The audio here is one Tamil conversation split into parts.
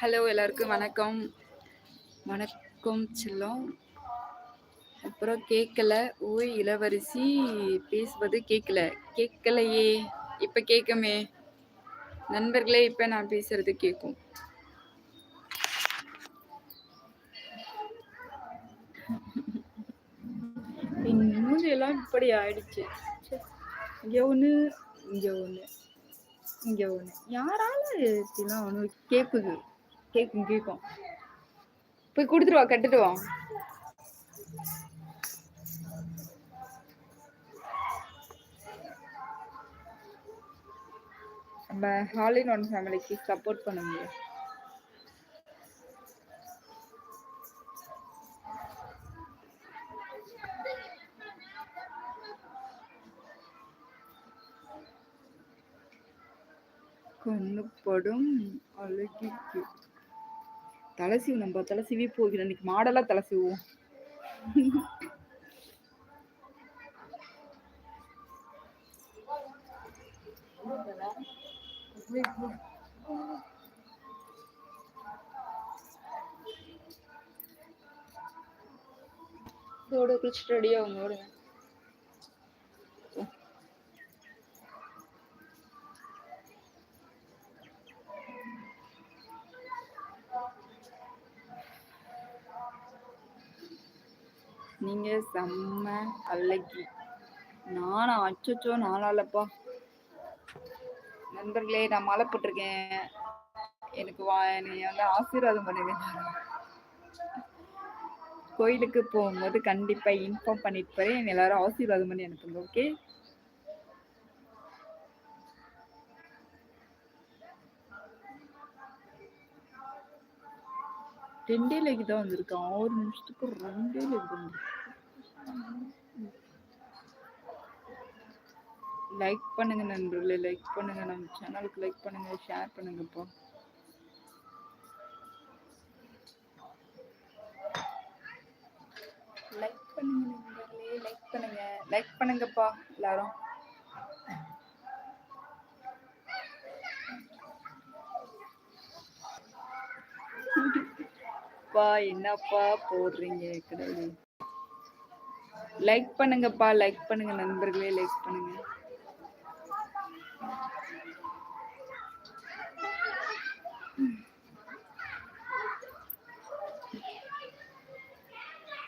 ஹலோ எல்லாருக்கும் வணக்கம். வணக்கம் செல்லம். அப்புறம் கேட்கல ஓய் இளவரசி பேசுவது கேட்கல கேட்கலையே இப்ப கேட்குமே நண்பர்களே இப்ப நான் பேசுறது கேட்கும் என் மூஞ்சியெல்லாம் இப்படி ஆயிடுச்சு. இங்கே இங்க ஒண்ணு இங்க ஒண்ணு இங்க ஒண்ணு. யாரால இப்படிலாம் ஒண்ணு கேக்குது? கேக்கும் கேக்கும். போய் கொடுத்துட்டு வா கட்டுட்டு நம்ம ஹாலின் ஒன் ஃபேமிலிக்கு சப்போர்ட் பண்ண முடியும். கொண்டு படும் அழகிக்கு தலை நம்ம தலை சீவி போகிறோம். இன்னைக்கு மாடலா தலை இதோட குளிச்சுட்டு ரெடியா அவங்க ஓடுங்க. அல்லக்கி நானா அச்சோ நாளாலப்பா. நண்பர்களே நான் மாலை போட்டிருக்கேன். எனக்கு வா நீ வந்து ஆசீர்வாதம் பண்ணுங்க கோயிலுக்கு போகும்போது கண்டிப்பா இன்ஃபார்ம் பண்ணிட்டு போறேன். எல்லாரும் ஆசீர்வாதம் பண்ணி அனுப்புங்க ஓகே ரெண்டே லைக் தான் வந்திருக்கேன். ஆறு நிமிஷத்துக்கு ரெண்டே லைக் தான் லைக் பண்ணுங்க நண்பர்களே லைக் பண்ணுங்க நம்ம சேனலுக்கு லைக் பண்ணுங்க ஷேர் பண்ணுங்கப்பா லைக் பண்ணுங்க நண்பர்களே லைக் பண்ணுங்க. லைக் பண்ணுங்கப்பா எல்லாரும். பா என்னப்பா போடுறீங்க கடவுளே. லைக் பண்ணுங்கப்பா லைக் பண்ணுங்க நண்பர்களே லைக் பண்ணுங்க.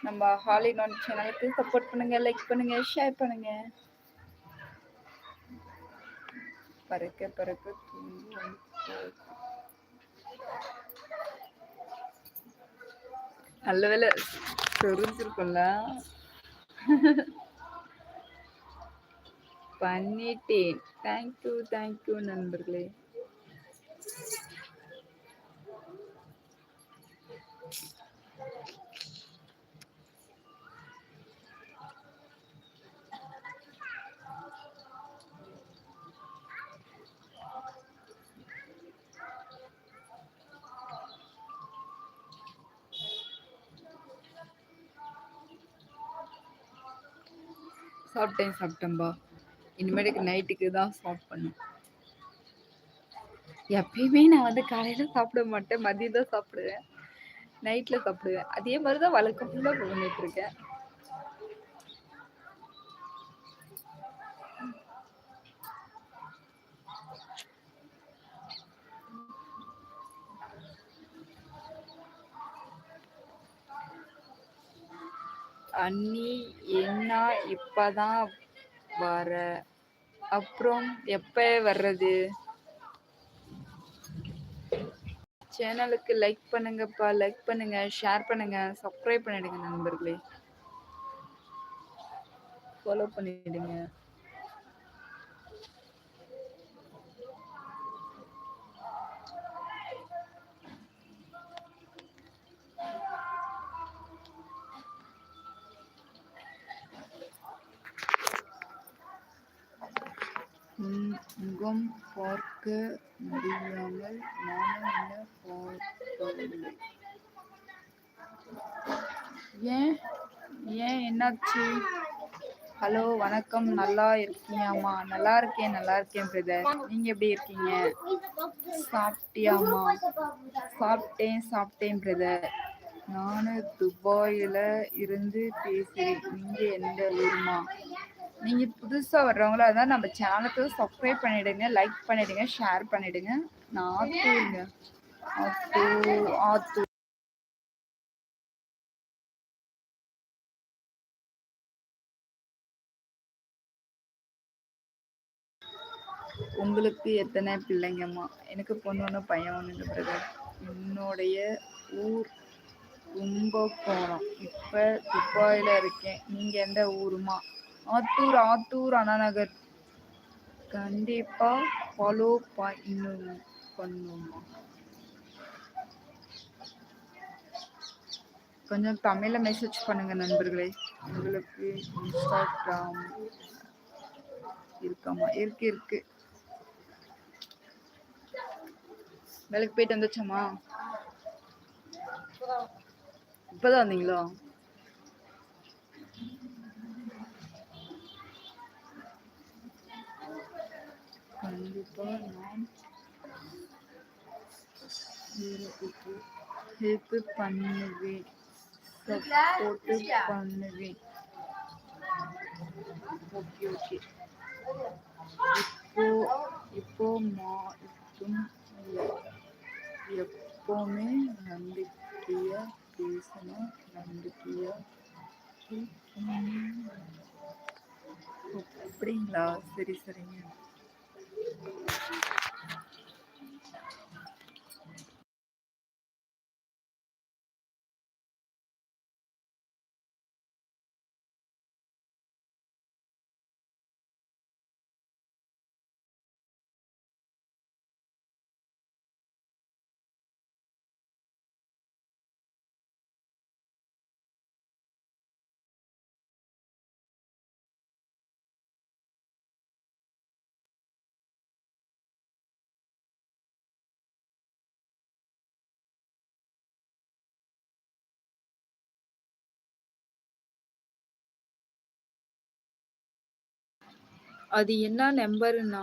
நம்ம ஹாலி ஒன் சேனலுக்கு சப்போர்ட் பண்ணுங்க லைக் பண்ணுங்க ஷேர் பண்ணுங்க. பறக்க பறக்க தூங்கி. நல்ல வேலை தெரிஞ்சிருக்கும்ல. பண்ணிட்டேன். தேங்க்யூ தேங்க்யூ நண்பர்களே. சாப்பிட்டேன் சாப்பிட்டேன்பா. இனிமேட்டுக்கு நைட்டுக்கு தான் சாப்பிட் பண்ணும் எப்பயுமே நான் வந்து காலையில சாப்பிட மாட்டேன் மதியம் தான் சாப்பிடுவேன். நைட்ல சாப்பிடுவேன். அதே மாதிரி தான் வழக்கம் ஃபுல்லாக பண்ணிட்டு இருக்கேன். அண்ணி என்ன இப்பதான் வர அப்புறம் எப்ப வர்றது? சேனலுக்கு லைக் பண்ணுங்கப்பா லைக் பண்ணுங்க ஷேர் பண்ணுங்க சப்ஸ்கிரைப் பண்ணிடுங்க நண்பர்களே. ஃபாலோ பண்ணிடுங்க. உம் முகம் பார்க்க முடியாமல் நானும் என்ன பார்க்கவில்லை. ஏன்? ஏன் என்னாச்சு? ஹலோ வணக்கம். நல்லா இருக்கீங்கம்மா நல்லா இருக்கேன் நல்லா இருக்கேன் பிரதர். நீங்க எப்படி இருக்கீங்க? சாப்பிட்டியாம்மா? சாப்பிட்டேன் சாப்பிட்டேன் பிரதர். நானு துபாயில இருந்து பேசுறேன். நீங்க எந்த ஊருமா நீங்க புதுசா வர்றவங்களா அதான் நம்ம சேனலுக்கு சப்ஸ்கிரைப் பண்ணிடுங்க லைக் பண்ணிடுங்க ஷேர் பண்ணிடுங்க. நான் ஆத்தூருங்க ஆத்தூர் ஆத்தூர் உங்களுக்கு எத்தனை பிள்ளைங்கம்மா? எனக்கு பொண்ணு ஒன்று பையன் ஒன்று பிரதர் என்னுடைய ஊர் கும்பகோணம். இப்போ துப்பாயில் இருக்கேன். நீங்கள் எந்த ஊருமா ஆத்தூர் ஆத்தூர் அண்ணாநகர். கண்டிப்பாக ஃபாலோ இன்னும் பண்ணுமா கொஞ்சம் தமிழில் மெசேஜ் பண்ணுங்க நண்பர்களே. உங்களுக்கு இன்ஸ்டாகிராம் இருக்காமா இருக்கு இருக்கு. வேலைக்கு போயிட்டு வந்துச்சோமா இப்பதான் வந்தீங்களா? கண்டிப்பா நான் ஹெல்ப் பண்ணுவேன் சப்போர்ட் பண்ணுவேன் ஓகே ஓகே இப்போ இப்போ மா அது என்ன நம்பருண்ணா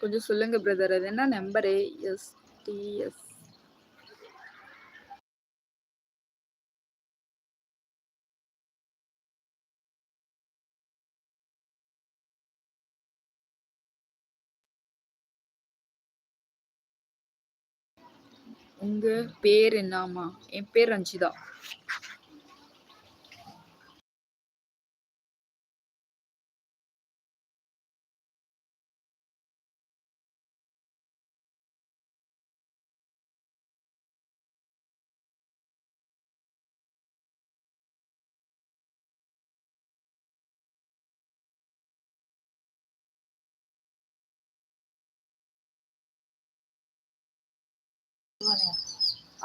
கொஞ்சம் சொல்லுங்க பிரதர் அது என்ன நம்பரு? எஸ் டிஎஸ் உங்க பேர் என்னம்மா? என் பேர் ரஞ்சிதா.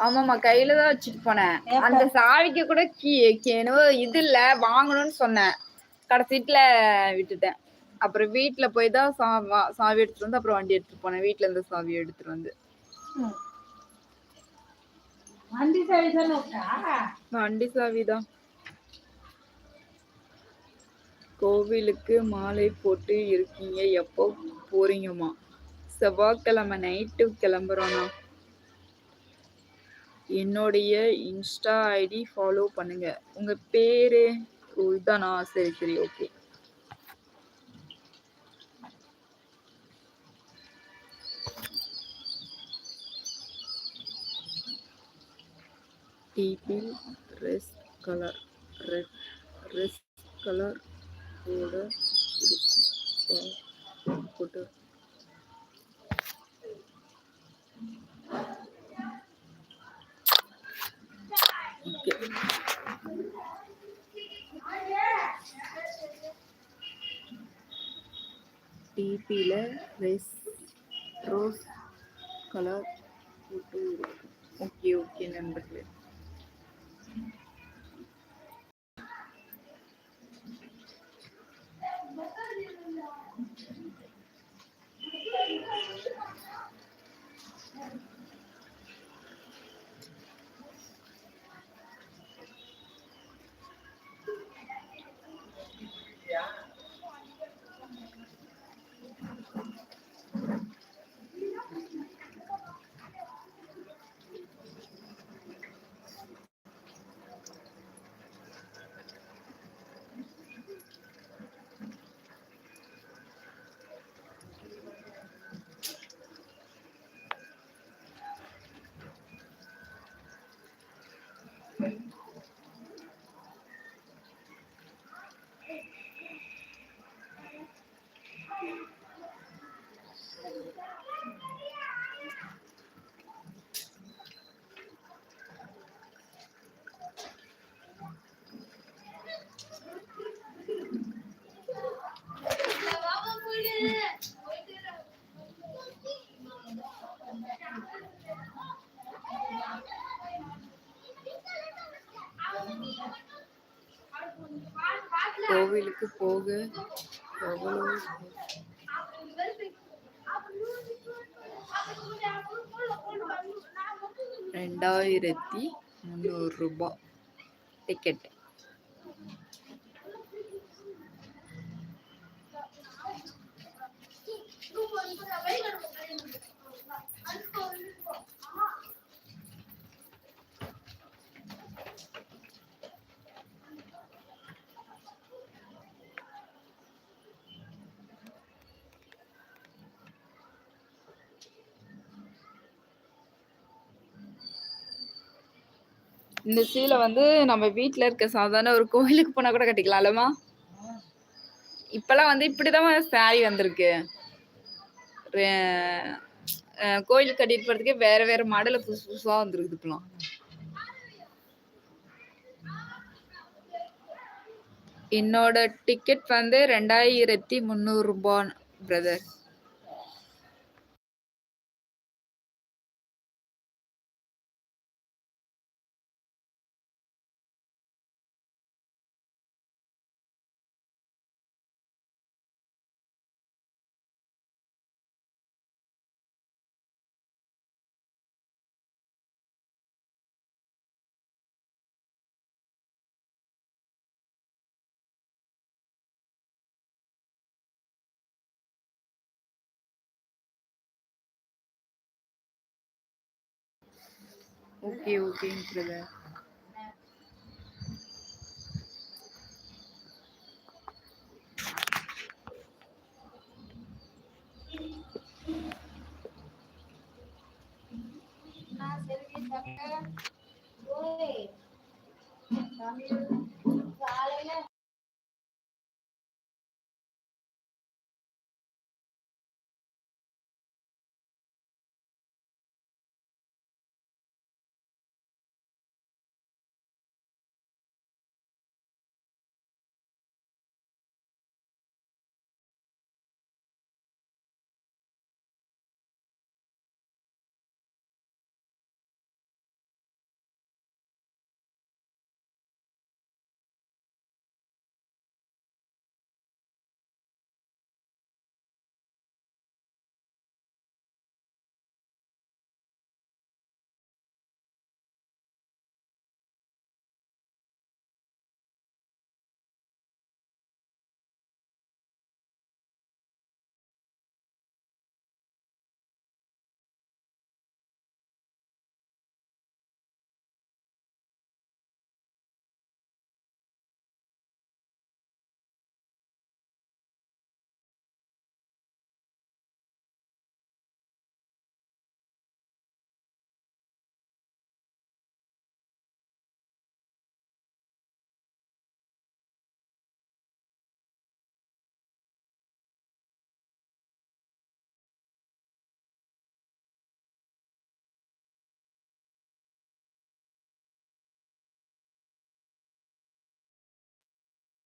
ஆமாம்மா கையில தான் வச்சுட்டு போனேன். அந்த சாவிக்கு கூட கீ என்னவோ இது இல்ல வாங்கணும்னு சொன்னேன். கடைசீட்டுல விட்டுட்டேன். அப்புறம் வீட்ல போய் தான் சாவி எடுத்துட்டு வந்து அப்புறம் வண்டி எடுத்துட்டு போனேன். வீட்ல இருந்து சாவி எடுத்துட்டு வந்து. வண்டி சாவி வண்டி சாவி தான். கோவிலுக்கு மாலை போட்டு இருக்கீங்க. எப்போ போறீங்கம்மா? செவ்வாய்க்கிழமை நைட்டு கிளம்புறோண்ணா என்னுடைய இன்ஸ்டா ஐடி ஃபாலோ பண்ணுங்க. உங்க பேரு ஓ இதானா சரி சரி ஓகே டீபில் ரெஸ் கலர் ரெட் ரெஸ் கலர் கூட இருக்கும் போட்டு டிபியில் ரெஸ் ரோஸ் கலர் போட்டு ஓகே ஓகே நண்பர்களே. கோவிலுக்கு போக எவ்வளவு ரெண்டாயிரத்தி முந்நூறு ரூபாய் டிக்கெட் இந்த சீலை வந்து நம்ம வீட்டில் இருக்க சாதாரண ஒரு கோயிலுக்கு போனா கூட கட்டிக்கலாம் அல்லமா இப்பெல்லாம் வந்து இப்படிதான் சாரி வந்திருக்கு. கோயிலுக்கு கட்டிட்டு போறதுக்கே வேற வேற மாடல புதுசு புதுசா வந்திருக்குது இப்பெல்லாம். என்னோட டிக்கெட் வந்து ரெண்டாயிரத்தி முந்நூறு பிரதர் ஓகே ஓகே பிரதர்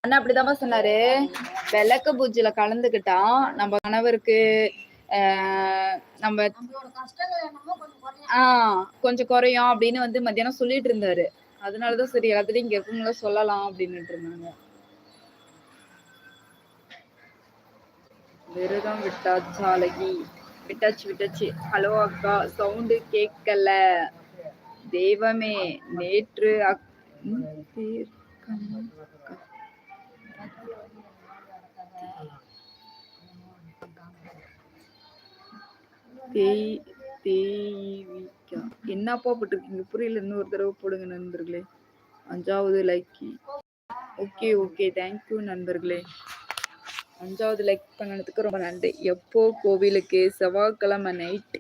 அண்ணா அப்படிதான் சொன்னாரு. விளக்கு பூஜையில கலந்துக்கிட்டா நம்ம கணவருக்கு நம்ம ஆஹ் கொஞ்சம் குறையும். அப்படின்னு வந்து மத்தியானம் சொல்லிட்டு இருந்தாரு. அதனாலதான் சரி எல்லாத்துலயும் இங்க இருக்கவங்கள சொல்லலாம் அப்படின்னுட்டு இருந்தாங்க. விரதம் விட்டாச்சு அழகி விட்டாச்சு விட்டாச்சு. ஹலோ அக்கா சவுண்டு கேட்கல. தெய்வமே நேற்று அக்- தேய் தேய்விக்கா என்னப்பா போட்டிருக்கீங்க? புரியல இன்னொரு தடவை போடுங்க நண்பர்களே. அஞ்சாவது லைக் ஓகே ஓகே தேங்க்யூ நண்பர்களே. அஞ்சாவது லைக் பண்ணதுக்கு ரொம்ப நன்றி. எப்போ கோவிலுக்கு செவ்வாய்க்கிழமை நைட்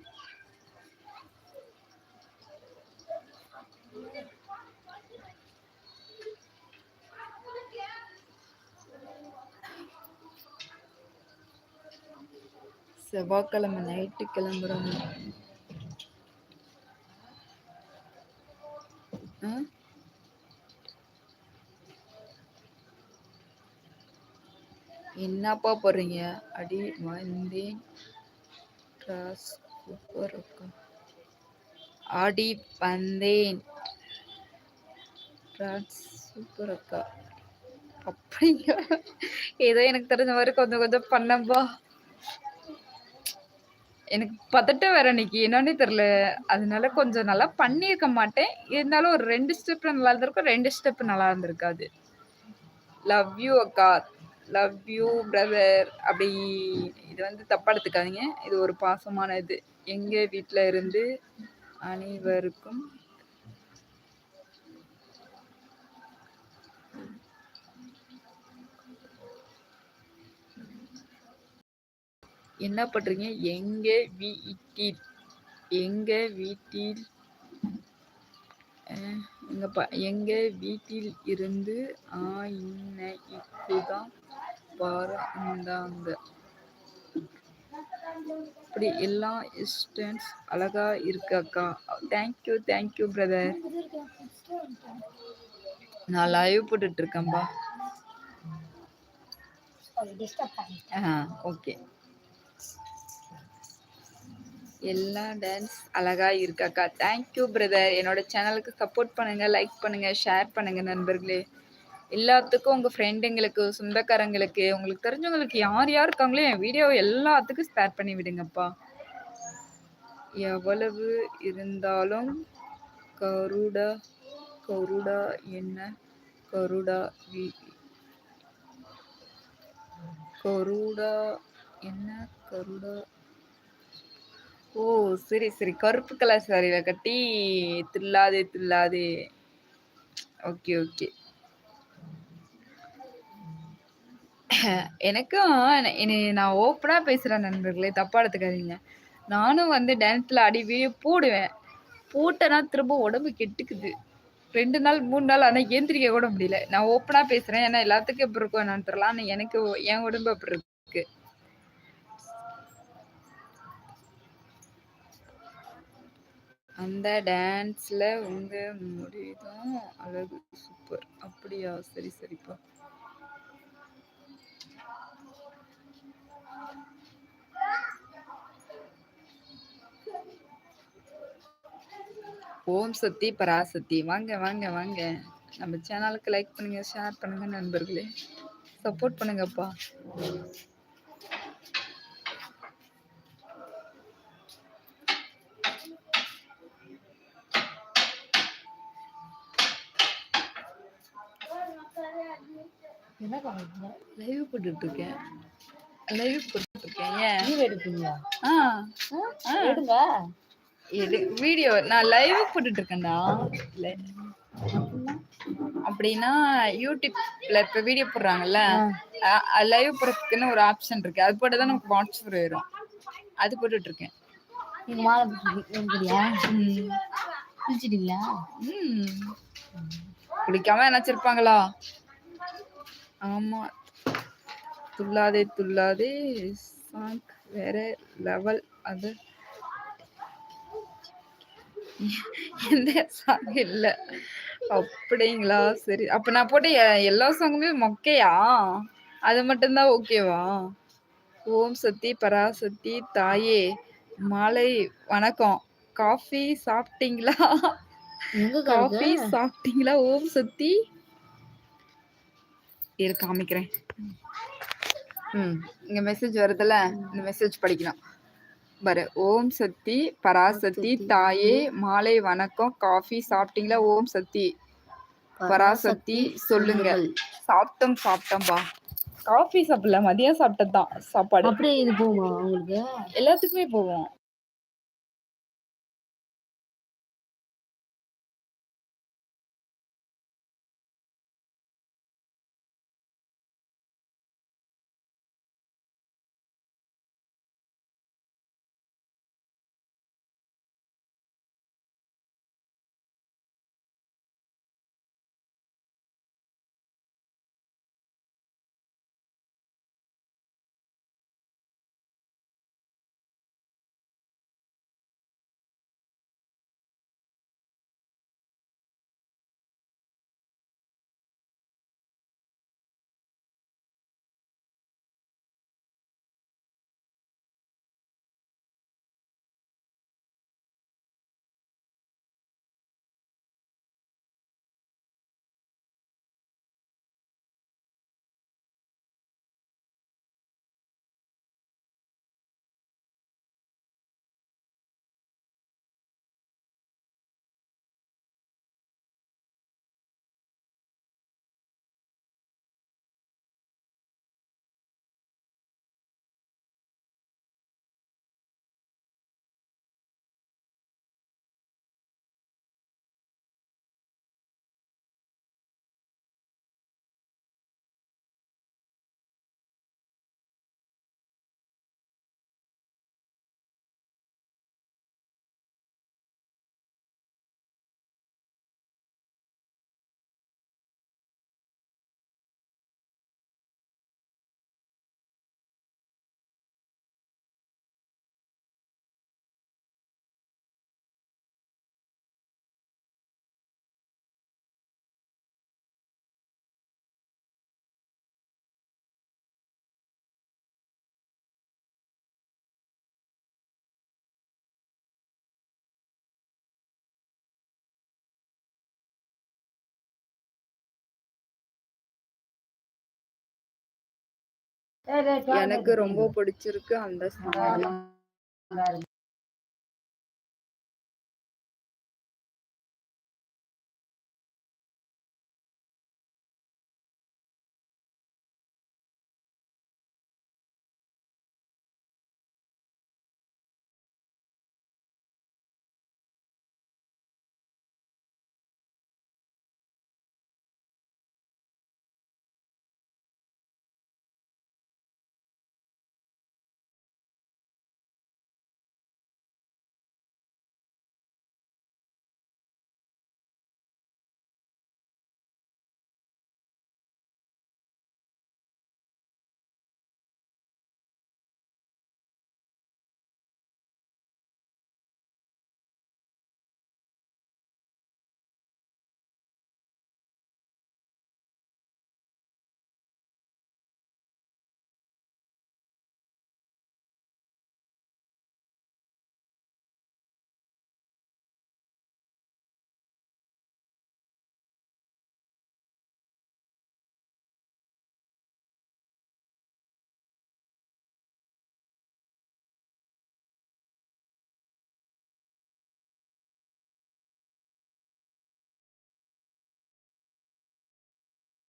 செவ்வாய்க்கிழமை நைட்டு கிளம்புறோம். ஆ? என்னப்பா போடுறீங்க அடி வந்தேன் சூப்பர் அக்கா ஆடி வந்தேன். சூப்பர் அக்கா அப்படிங்க ஏதோ எனக்கு தெரிஞ்ச மாதிரி கொஞ்சம் கொஞ்சம் பண்ணப்பா எனக்கு பதட்டம் வேற அன்னைக்கு. என்னன்னே தெரியல. அதனால கொஞ்சம் நல்லா பண்ணியிருக்க மாட்டேன். இருந்தாலும் ஒரு ரெண்டு ஸ்டெப் நல்லா இருந்திருக்கும். ரெண்டு ஸ்டெப் நல்லா இருந்திருக்காது. லவ் யூ அக்கா. Love you brother. அப்படி இது வந்து தப்பா எடுத்துக்காதீங்க. இது ஒரு பாசமான இது. எங்க வீட்டில் இருந்து அனைவருக்கும் என்ன பண்றீங்க? எங்க வீட்டில் எங்க வீட்டில் அ எங்கப்பா எங்க வீட்டில் இருந்து ஆ இன்ன இப்பதான் பறந்தாங்க. அப்படி எல்லா இன்ஸ்டன்ஸ் அழகா இருக்கு அக்கா. Thank you thank you brother. நான் லைவ் பண்ணிட்டேன் ஆ ஓகே. எல்லா டான்ஸ் அழகாக இருக்காக்கா thank you thank you brother. என்னோட சேனலுக்கு சப்போர்ட் பண்ணுங்கள் லைக் பண்ணுங்கள் ஷேர் பண்ணுங்கள் நண்பர்களே. எல்லாத்துக்கும் உங்கள் ஃப்ரெண்டுங்களுக்கு, சொந்தக்காரங்களுக்கு, உங்களுக்கு தெரிஞ்சவங்களுக்கு யார் யார் இருக்காங்களோ என் வீடியோ எல்லாத்துக்கும் ஷேர் பண்ணி விடுங்கப்பா. எவ்வளவு இருந்தாலும் கருடா கருடா என்ன கருடா வி கருடா என்ன கருடா ஓ! சரி, சரி. கருப்பு கலர் சாரீல கட்டி தில்லாதே தில்லாதே ஓகே, ஓகே. எனக்கும் என்னை நான் ஓப்பனாக பேசுகிறேன் நண்பர்களே. தப்பாக எடுத்துக்காதீங்க. நானும் வந்து டான்ஸில் அடிவே போடுவேன். போட்டேன்னா திரும்ப உடம்பு கெட்டுக்குது. ரெண்டு நாள், மூணு நாள் ஆனால் எந்திரிக்க கூட முடியல. நான் ஓப்பனாக பேசுகிறேன் ஏன்னா எல்லாத்துக்கும் எப்படி இருக்கும் என்னன்னு தெரியல. ஆனா எனக்கு என் உடம்பு அப்படி இருக்கு. அந்த டான்ஸில் உங்கள் முடிதான் அழகு சூப்பர். அப்படியா? சரி, சரிப்பா. ஓம் சக்தி பராசக்தி. வாங்க, வாங்க, வாங்க. நம்ம சேனலுக்கு லைக் பண்ணுங்க, ஷேர் பண்ணுங்க நண்பர்களே. சப்போர்ட் பண்ணுங்கப்பா. என்ன பண்ணுறீங்க லைவ் போட்டுட்டு இருக்கேன். லைவ் போட்டுட்டு இருக்கேன். ஏன்? லீவ் எடுப்பீங்களா ஆ. ஆ, எடுங்க எடு வீடியோ நான் லைவ் போட்டுட்டு இருக்கேன்டா. அப்படின்னா யூடியூப்ல இப்ப வீடியோ போடுறாங்கல்ல லைவ் போடுறதுக்குன்னு ஒரு ஆப்ஷன் இருக்கு அது போட்டு தான் நமக்கு வாட்ச் வரும் அது போட்டுட்டு இருக்கேன். குளிச்சிட்டீங்களா ம். குளிக்காம நினைச்சிருப்பாங்களா ஆமா. துள்ளாதே துள்ளாதே சாங் வேற லெவல் அது எந்த சாங் இல்ல. அப்படிங்களா? சரி. அப்ப நான் போட்ட எல்லா சாங்குமே மொக்கையா? அது மட்டும்தான் ஓகேவா ஓம் சக்தி பராசக்தி தாயே மாலை வணக்கம். காஃபி சாப்பிட்டீங்களா? காஃபி சாப்பிட்டீங்களா? ஓம் சக்தி? இரு காமிக்கிறேன். ம் இங்க மெசேஜ் வருதுல்ல? இந்த மெசேஜ் படிக்கணும். பாரு ஓம் சக்தி பராசக்தி தாயே மாலை வணக்கம் காஃபி சாப்பிட்டீங்களா? ஓம் சக்தி. பராசக்தி சொல்லுங்க. சாப்பிட்டோம் சாப்பிட்டோம்பா காஃபி சாப்பிடல மதியம் சாப்பிட்டதுதான் சாப்பாடு. அப்படியே இது போகுமா உங்களுக்கு? எல்லாத்துக்குமே போவோம். எனக்கு ரொம்ப பிடிச்சிருக்கு அந்த ஸ்மெல்